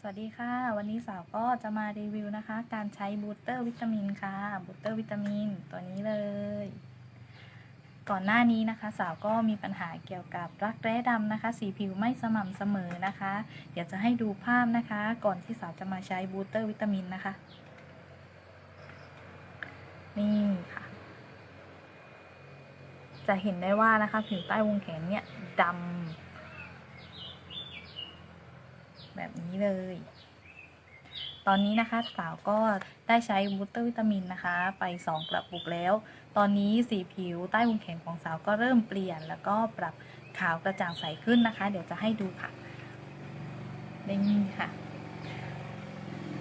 สวัสดีค่ะ วันนี้สาวก็จะมารีวิวนะคะ การใช้บูสเตอร์วิตามินค่ะบูสเตอร์วิตามินตัวนี้เลย ก่อนหน้านี้นะคะ สาวก็มีปัญหาเกี่ยวกับรักแร้ดำนะคะ สีผิวไม่สม่ำเสมอนะคะ เดี๋ยวจะให้ดูภาพนะคะ ก่อนที่สาวจะมาใช้บูสเตอร์วิตามินนะคะ นี่ค่ะ จะเห็นได้ว่านะคะ ผิวใต้วงแขนเนี่ยดำ แบบนี้เลย ตอนนี้นะคะสาวก็ได้ใช้บูสเตอร์วิตามินนะคะ ไป 2 กระปุกแล้ว ตอนนี้สีผิวใต้วงแขนของสาวก็เริ่มเปลี่ยน แล้วก็ปรับขาวกระจ่างใสขึ้นนะคะ เดี๋ยวจะให้ดูค่ะนี่ค่ะ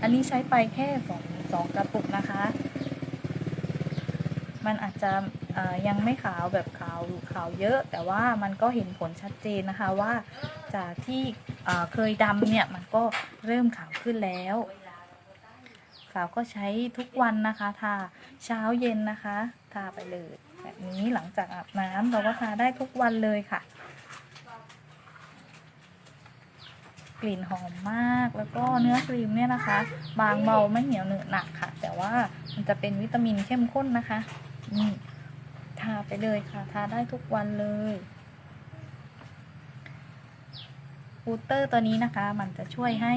อันนี้ใช้ไปแค่สองสองกระปุกนะคะ มันอาจจะยังไม่ขาวแบบขาวขาวเยอะ แต่ว่ามันก็เห็นผลชัดเจนนะคะว่าจากที่เอ่อเคยดำเนี่ยมันก็เริ่มขาวขึ้นแล้ว สาวก็ใช้ทุกวันนะคะทาเช้าเย็นนะคะทาไปเลยแบบนี้หลังจากอาบน้ำเราก็ทาได้ทุกวันเลยค่ะ กลิ่นหอมมากแล้วก็เนื้อครีมเนี่ยนะคะ บางเบาไม่เหนียวเหนอะหนักค่ะ แต่ว่ามันจะเป็นวิตามินเข้มข้นนะคะ นี่ทาไปเลยค่ะ ทาได้ทุกวันเลยบูเตอร์ตัวนี้นะคะ มันจะช่วยให้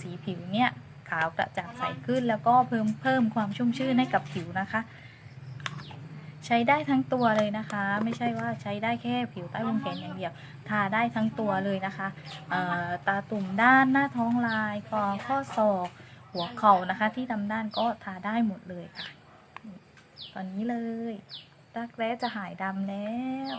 สีผิวเนี่ยขาวกระจ่างใสขึ้น แล้วก็เพิ่มเพิ่มความชุ่มชื่นให้กับผิวนะคะ ใช้ได้ทั้งตัวเลยนะคะ ไม่ใช่ว่าใช้ได้แค่ผิวใต้วงแขนอย่างเดียว ทาได้ทั้งตัวเลยนะคะตาตุ่มด้านหน้าท้องลายคอข้อศอก หัวเข่านะคะ ที่ดำด้านก็ทาได้หมดเลยค่ะ ตอนนี้เลย รักแร้จะหายดำแล้ว